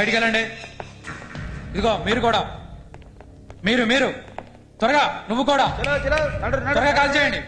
బయటికి వెళ్ళండి ఇదిగో మీరు కూడా. మీరు మీరు. త్వరగా నువ్వు కూడా. త్వరగా కాల్ చేయండి.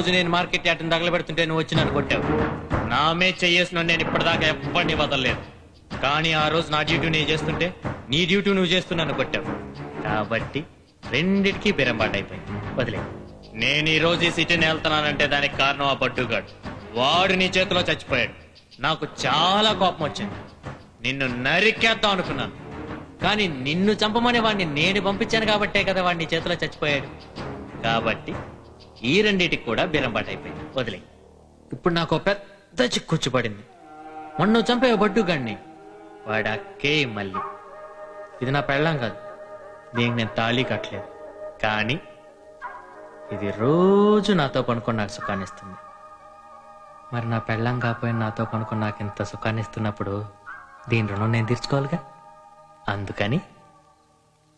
రోజు నేను మార్కెట్ యార్డ్ని తగలబెడుతుంటే నువ్వు వచ్చి నన్ను కొట్టావు. నామే చెయ్యేసిన నేను ఇప్పటిదాకా ఎప్పటిని వదలలేదు. కానీ ఆ రోజు నా డ్యూటీ నేను చేస్తుంటే నీ డ్యూటీ నువ్వు చేస్తున్నాను కొట్టావు. కాబట్టి రెండిటికీ బెరంబాటు అయిపోయింది వదిలే. నేను ఈ రోజు ఈ సిటీని వెళ్తున్నానంటే దానికి కారణం ఆ పట్టుగాడు. వాడు నీ చేతిలో చచ్చిపోయాడు. నాకు చాలా కోపం వచ్చింది. నిన్ను నరికేద్దాం అనుకున్నాను. కానీ నిన్ను చంపమని వాడిని నేను పంపించాను కాబట్టే కదా వాడిని చేతిలో చచ్చిపోయాడు. కాబట్టి ఈ రెండిటికి కూడా బీరంబాటు అయిపోయింది. వదిలే. ఇప్పుడు నాకు ఒక పెద్ద చిక్కొచ్చు పడింది. మొన్న చంపే బడ్డు వాడాకే మళ్ళీ. ఇది నా పెళ్ళం కాదు. దీనికి నేను తాళీ కట్టలేదు. కానీ ఇది రోజు నాతో పనుకొని నాకు సుఖాన్ని ఇస్తుంది. మరి నా పెళ్ళం కాకపోయినా నాతో పనుకొని నాకు ఇంత సుఖాన్ని ఇస్తున్నప్పుడు దీని రుణం నేను తీర్చుకోవాలిగా? అందుకని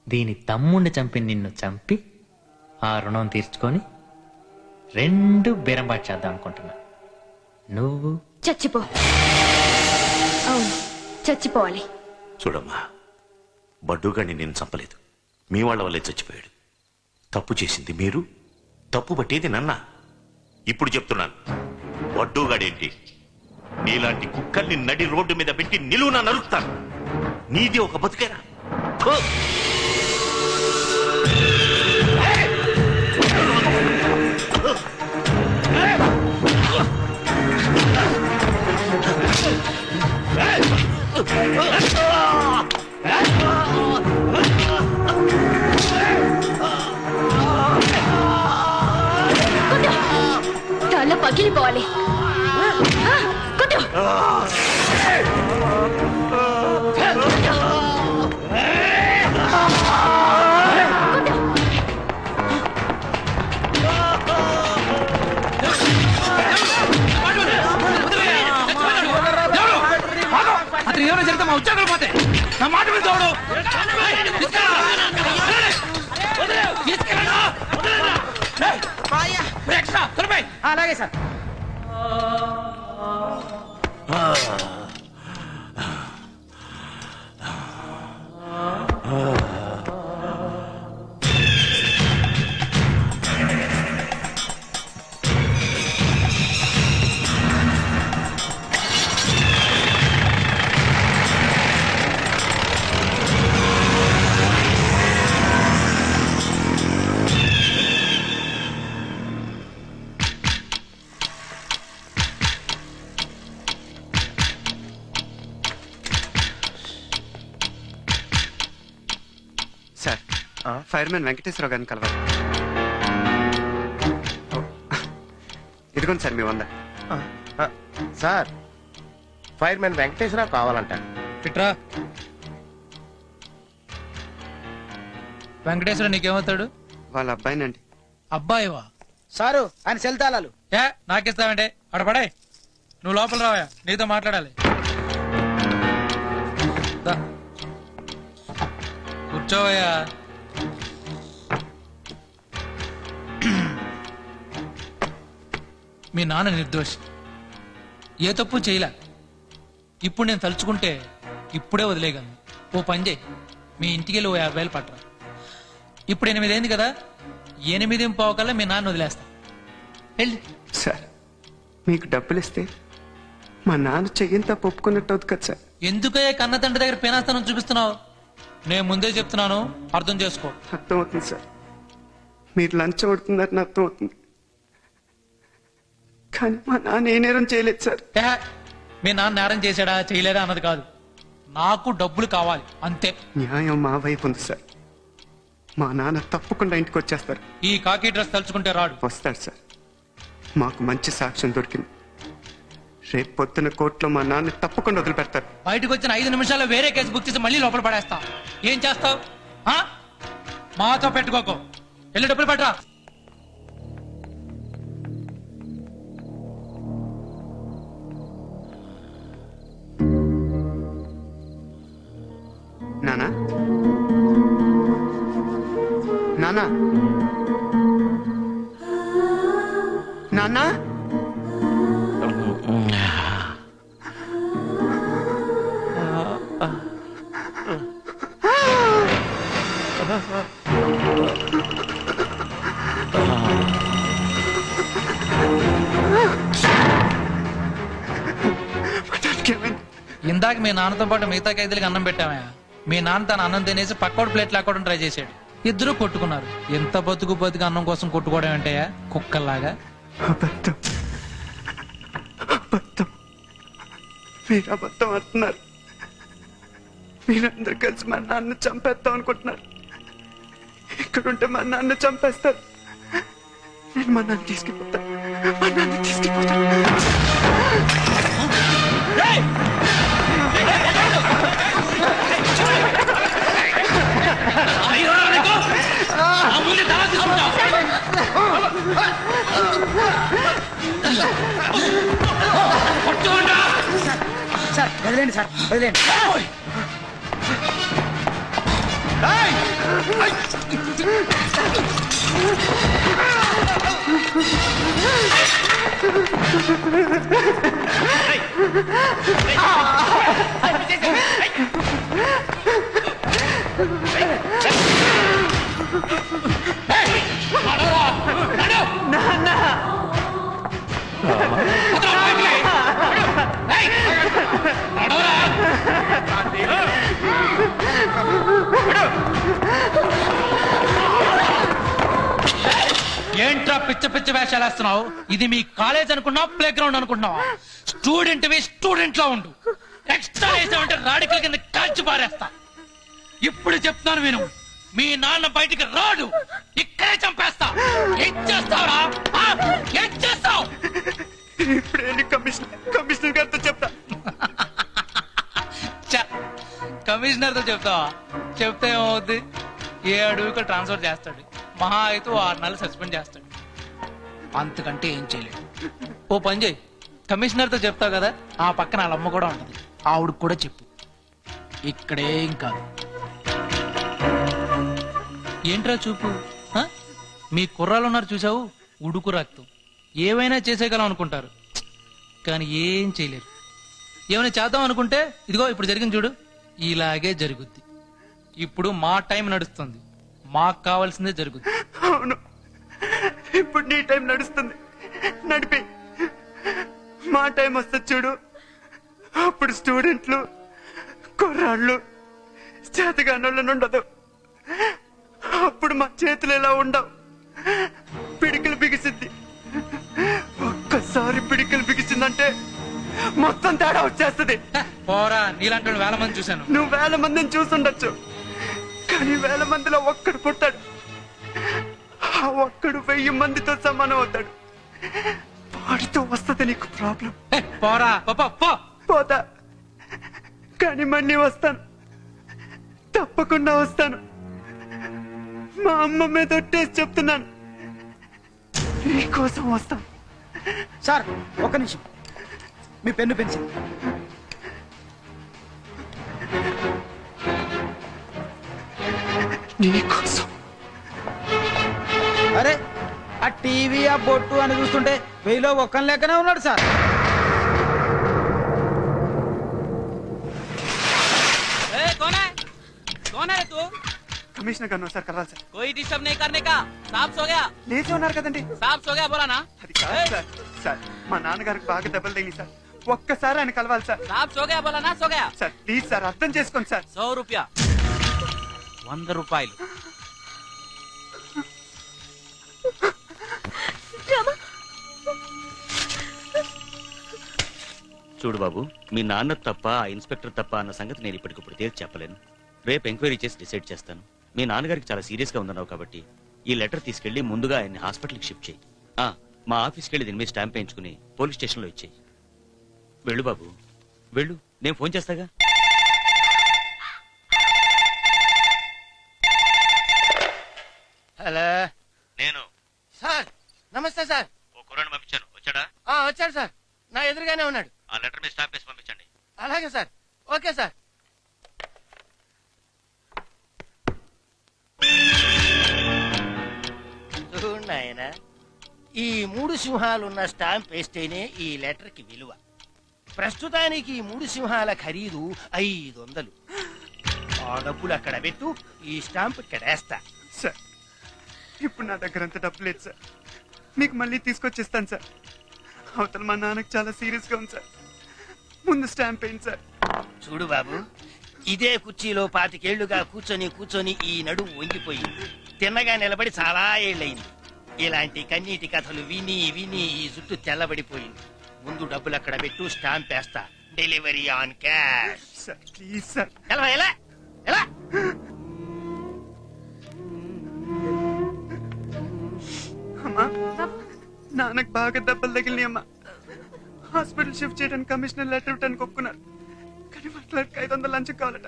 దీని తమ్ముణ్ణి చంపి నిన్ను చంపి ఆ రుణం తీర్చుకొని రెండు బేరంబాటు చేద్దాం అనుకుంటున్నా. నువ్వు? చచ్చిపో. అవును చచ్చిపోవాలి. చూడమ్మా బడ్డుగాడిని నేను చంపలేదు. మీ వాళ్ళ వల్లే చచ్చిపోయాడు. తప్పు చేసింది మీరు తప్పు పట్టేది నన్న. ఇప్పుడు చెప్తున్నాను బడ్డుగాడేంటి నీలాంటి కుక్కల్ని నడి రోడ్డు మీద పెట్టి నిలువున నరుకుతాను నీది ఒక బతుకేరా. తల పగిలిపోవాలి. ఆ, కొట్టు. నా మాట మీద చూడు అలాగే సార్. ఫైర్మెన్ వెంకటేశ్వరరావు గారిని కలవాలి. ఇదిగోండి సార్ మీ వంద. సార్ ఫైర్మెన్ వెంకటేశ్వరరావు కావాలంట. పిట్రా. వెంకటేశ్వర నీకేమవుతాడు? వాళ్ళ అబ్బాయినండి. అబ్బాయివా? సారు ఆయన సెల్ తాళాలు. ఏ నాకిస్తావంటే? అక్కడ పడే నువ్వు లోపల రావా నీతో మాట్లాడాలి. కూర్చోవయ్యా. మీ నాన్న నిర్దోషి. ఏ తప్పు చేయలే. ఇప్పుడు నేను తలుచుకుంటే ఇప్పుడే వదిలేయగలను. ఓ పని చేయి. మీ ఇంటికి వెళ్ళి ఓ యాభై వేలు పట్టరా. ఇప్పుడు ఎనిమిదైంది కదా? ఎనిమిది పోకల్లా మీ నాన్న వదిలేస్తా. వెళ్ళి. సార్ మీకు డబ్బులు ఇస్తే మా నాన్న చెయ్యంతా ఒప్పుకున్నట్టు అవుతుంది కదా సార్. ఎందుకయ్యా కన్న తండ్రి దగ్గర పేనాస్తానం చూపిస్తున్నావు? నేను ముందే చెప్తున్నాను అర్థం చేసుకో. అర్థమవుతుంది సార్. మీరు లంచం కొడుతున్నారని అర్థమవుతుంది. కానీ మా నాన్న ఏ నేరం చేయలేదు సార్. మీ నాన్న నేరం చేశాడా చేయలేదా అన్నది కాదు. నాకు డబ్బులు కావాలి అంతే. న్యాయం మా వైపు ఉంది సార్. మా నాన్న తప్పకుండా ఇంటికి వచ్చేస్తారు. ఈ కాకి డ్రెస్ తలుచుకుంటే రాడు. వస్తాడు సార్. మాకు మంచి సాక్ష్యం దొరికింది. రేపు పొద్దున కోర్టులో మా నాన్న తప్పకుండా వదిలిపెడతారు. బయటకు వచ్చిన ఐదు నిమిషాల్లో వేరే కేసు బుక్ చేసి మళ్ళీ లోపల పడేస్తా. ఏం చేస్తావు? మాతో పెట్టుకోకు. వెళ్ళి డబ్బులు పట్టరా. నానా? నానా? ఇందాక మీ నాన్నతో పాటు మిగతా ఖైదీలకు అన్నం పెట్టామే మీ నాన్న తన అన్నం తినేసి పక్కోడు ప్లేట్ లాక్కోవడం ట్రై చేశాడు. ఇద్దరు కొట్టుకున్నారు. ఎంత బతుకు బతుకు అన్నం కోసం కొట్టుకోవడం ఏంటయ్యా కుక్కల్లాగా? అబద్ధం. అబద్ధం. మీరు అబద్ధం అంటున్నారు. మీరందరూ కలిసి మా నాన్న చంపేద్దాం అనుకుంటున్నారు. ఇక్కడుంటే మా నాన్న చంపేస్తారు. నేను మా నాన్న తీసుకుపోతాను మా నాన్న తీసుకుపోతాను సార్ వదిలేండి సార్ వదిలేండి ఏంట్రా పిచ్చ పిచ్చ వేషాలు వేస్తున్నావు ఇది మీ కాలేజ్ అనుకున్నావు ప్లే గ్రౌండ్ అనుకుంటున్నావా స్టూడెంట్ వి స్టూడెంట్లో ఉండు ఎక్స్ట్రా వేసామంటే రాడికల్ కింద కాల్చి పారేస్తా. ఇప్పుడు చెప్తున్నాను విను. మీ నాన్న బయటికి రాడు. ఇక్కడే చంపేస్తా. ఏం చేస్తావురా? ఆ? ఏం చేస్తావు? ఇప్పుడు కమిషనర్ కమిషనర్ గారితో చెప్తా. కమిషనర్తో చెప్తావా? చెప్తే ఏమవుద్ది? ఏ అడవికి ట్రాన్స్ఫర్ చేస్తాడు. మహా అయితే ఓ ఆరు నెలలు సస్పెండ్ చేస్తాడు. అంతకంటే ఏం చేయలేడు. ఓ పని చేయి. కమిషనర్తో చెప్తావు కదా ఆ పక్కన వాళ్ళ అమ్మ కూడా ఉంటది. ఆవిడకి కూడా చెప్పు. ఇక్కడేం కాదు. ఏంట్రా చూపు? ఆ? మీ కుర్రాలు ఉన్నారు చూసావు? ఉడుకు రక్తం. ఏవైనా చేసేయగలం అనుకుంటారు. కానీ ఏం చేయలేరు. ఏమైనా చేద్దాం అనుకుంటే ఇదిగో ఇప్పుడు జరిగింది చూడు. ఇలాగే జరుగుద్ది. ఇప్పుడు మా టైం నడుస్తుంది. మాకు కావాల్సిందే జరుగుద్ది. అవును. ఇప్పుడు నీ టైం నడుస్తుంది. నడిపి. మా టైం వస్తుంది చూడు. అప్పుడు స్టూడెంట్లు కుర్రాళ్ళు చేతగానోళ్ళని ఉండదు. అప్పుడు మా చేతులు ఎలా ఉండవు? పిడికిలు బిగిసింది ఒక్కసారి పిడికిలు బిగిసిందంటే మొత్తం తేడా వచ్చేస్తుంది. పోరా నీలాంటి వేల మంది చూశాను. నువ్వు వేల మందిని చూసుండొచ్చు. కానీ వేల మందిలో ఒక్కడు పుట్టాడు. ఆ ఒక్కడు వెయ్యి మందితో సమానం అవుతాడు. వాడితో వస్తుంది నీకు ప్రాబ్లం. పోరా పోతా. కానీ మళ్ళీ వస్తాను. తప్పకుండా వస్తాను. మా అమ్మ మీద ఒట్టేసి చెప్తున్నాను. నీకోసం వస్తాను సార్ ఒక్క నిమిషం. మీ పెన్ను పెన్సిల్ నీకోసం అరే ఆ టీవీ ఆ బొట్టు అని చూస్తుంటే వెయ్యిలో ఒక్కని లెక్కనే ఉన్నాడు సార్ कौन है कौन है रे तू కమిషనర్ గారు సార్ కలవాలి సార్ कोई डिस्टर्ब नहीं करने का साफ सो गया లేచే ఉన్నారు కదండి साफ सो गया बोला ना అది కాదు సార్ సార్ మా నాన్నగారికి బాగా దెబ్బలు తగిలి సార్ ఒక్కసారి ఆయన కలవాలి సార్ साफ सो गया बोला ना सो गया సార్ ప్లీజ్ సార్ అర్థం చేసుకోండి సార్ सौ रुपया వంద రూపాయలు చూడు బాబు మీ నాన్న తప్ప ఆ ఇన్స్పెక్టర్ తప్ప అన్న సంగతి నేను ఇప్పటికిప్పుడు తేల్చి చెప్పలేను రేపు ఎంక్వైరీ చేసి డిసైడ్ చేస్తాను మీ నాన్నగారికి చాలా సీరియస్ గా ఉందన్నావు కాబట్టి ఈ లెటర్ తీసుకెళ్లి ముందుగా ఆయన్ని హాస్పిటల్కి షిఫ్ట్ చేయి ఆ, మా ఆఫీస్కి వెళ్ళి దీని మీద స్టాంప్ వేయించుకుని పోలీస్ స్టేషన్లో ఇచ్చేయి వెళ్ళు బాబు. వెళ్ళు. నేను ఫోన్ చేస్తాగా? హలో. నేను. సార్ నమస్తే సార్. ఓ కుర్రాన్ని పంపించాను. వచ్చాడా? ఆ, వచ్చాడు సార్. నా ఎదురుగానే ఉన్నాడు. ఆ లెటర్ మీద స్టాంప్ వేసి పంపించండి. అలాగే సార్. Okay sir. నాయన ఈ మూడు సింహాలున్న స్టాంప్ వేస్తేనే ఈ లెటర్కి విలువ. ప్రస్తుతానికి ఈ మూడు సింహాల ఖరీదు ఐదు వందలు ఆ డబ్బులు అక్కడ పెట్టు ఈ స్టాంప్ ఇక్కడ వేస్తా. సార్ ఇప్పుడు నా దగ్గర అంత డబ్బు లేదు సార్. మీకు మళ్ళీ తీసుకొచ్చిస్తాను సార్. అవతల మా నాన్నకి చాలా సీరియస్గా ఉంది సార్. ముందు స్టాంప్ వేయండి సార్. చూడు బాబు ఇదే కుర్చీలో పాతికేళ్ళుగా కూర్చొని కూర్చొని ఈ నడుము వంగిపోయింది. తిన్నగా నిలబడి చాలా ఏళ్ళయింది. ఇలాంటి కన్నీటి కథలు విని విని ఈ జుట్టు తెల్లబడిపోయింది. ముందు డబ్బులు అక్కడ పెట్టు స్టాంప్ వేస్తా. Delivery on cash sir please sir ఎలా ఎలా ఎలా? అమ్మా నాన్నకు బాగా దెబ్బలు తగిలినాయి అమ్మా. హాస్పిటల్ షిఫ్ట్ చేయడానికి కమిషనర్ లెటర్ ఇవ్వడానికి ఒప్పుకున్నారు. కానీ మా క్లర్క్ ఐదు వందలు లంచం? కావాలట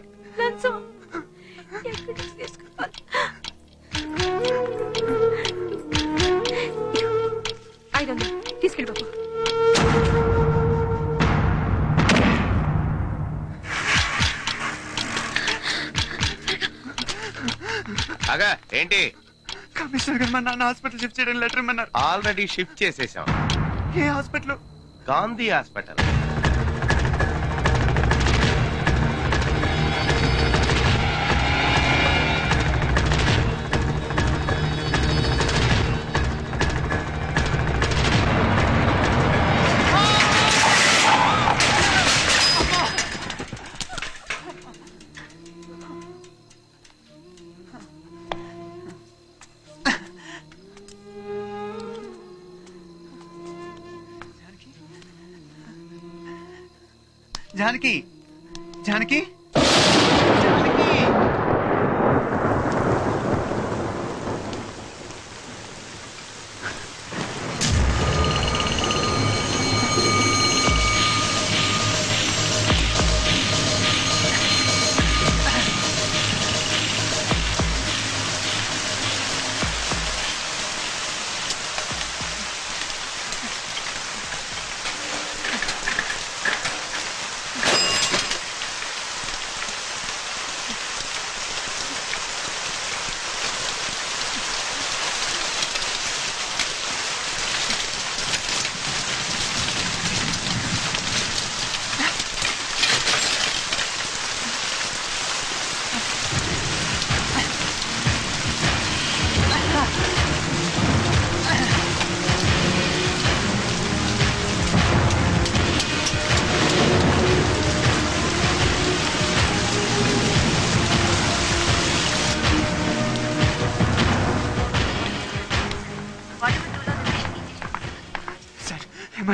ఐదు వందలు తీసుకెళ్ళి బాబు. అగా ఏంటి? కమిషనర్ గారు మా నాన్న హాస్పిటల్ షిఫ్ట్ చేయడానికి లెటర్ ఇమ్మన్నారు. ఆల్రెడీ షిఫ్ట్ చేసేసాం. ఏ హాస్పిటల్? గాంధీ హాస్పిటల్. जानकी जानकी?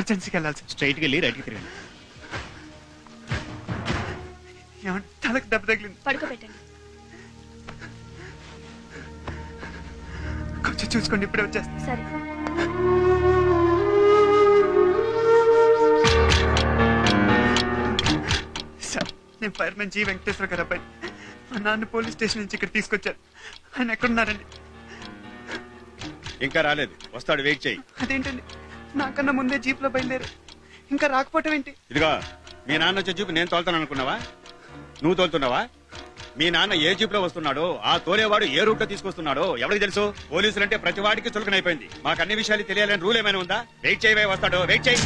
ఎమర్జెన్సీకి వెళ్ళాలి సార్ స్ట్రైట్కి వెళ్ళి రైట్కి తిరగండి. ఏమంటే తలకు దెబ్బ తగిలింది. పడుకోబెట్టండి. కొంచెం చూసుకోండి ఇప్పుడే వచ్చేస్తా. సరే. సార్ నేను ఫైర్మెన్ జీ వెంకటేశ్వర గారు అబ్బాయి మా నాన్న పోలీస్ స్టేషన్ నుంచి ఇక్కడ తీసుకొచ్చారు. ఆయన ఎక్కడున్నారండి? ఇంకా రాలేదు. వస్తాడు వెయిట్ చేయి. అదేంటండి? నాకన్నా ముందే జీప్లో బయలుదేరు. ఇంకా రాకపోవటం ఏంటి? ఇదిగో మీ నాన్న వచ్చే జీప్ నేను తోలుతాను అనుకున్నావా? నువ్వు తోలుతున్నావా? మీ నాన్న ఏ జీప్లో వస్తున్నాడో ఆ తోలేవాడు ఏ రూట్లో తీసుకొస్తున్నాడో ఎవరికి తెలుసు? పోలీసులంటే ప్రతి వాడికి చులకనైపోయింది. మాకు అన్ని విషయాలు తెలియాలని రూల్ ఏమైనా ఉందా? వెయిట్ చేయవే వస్తాడో. వెయిట్ చేయి.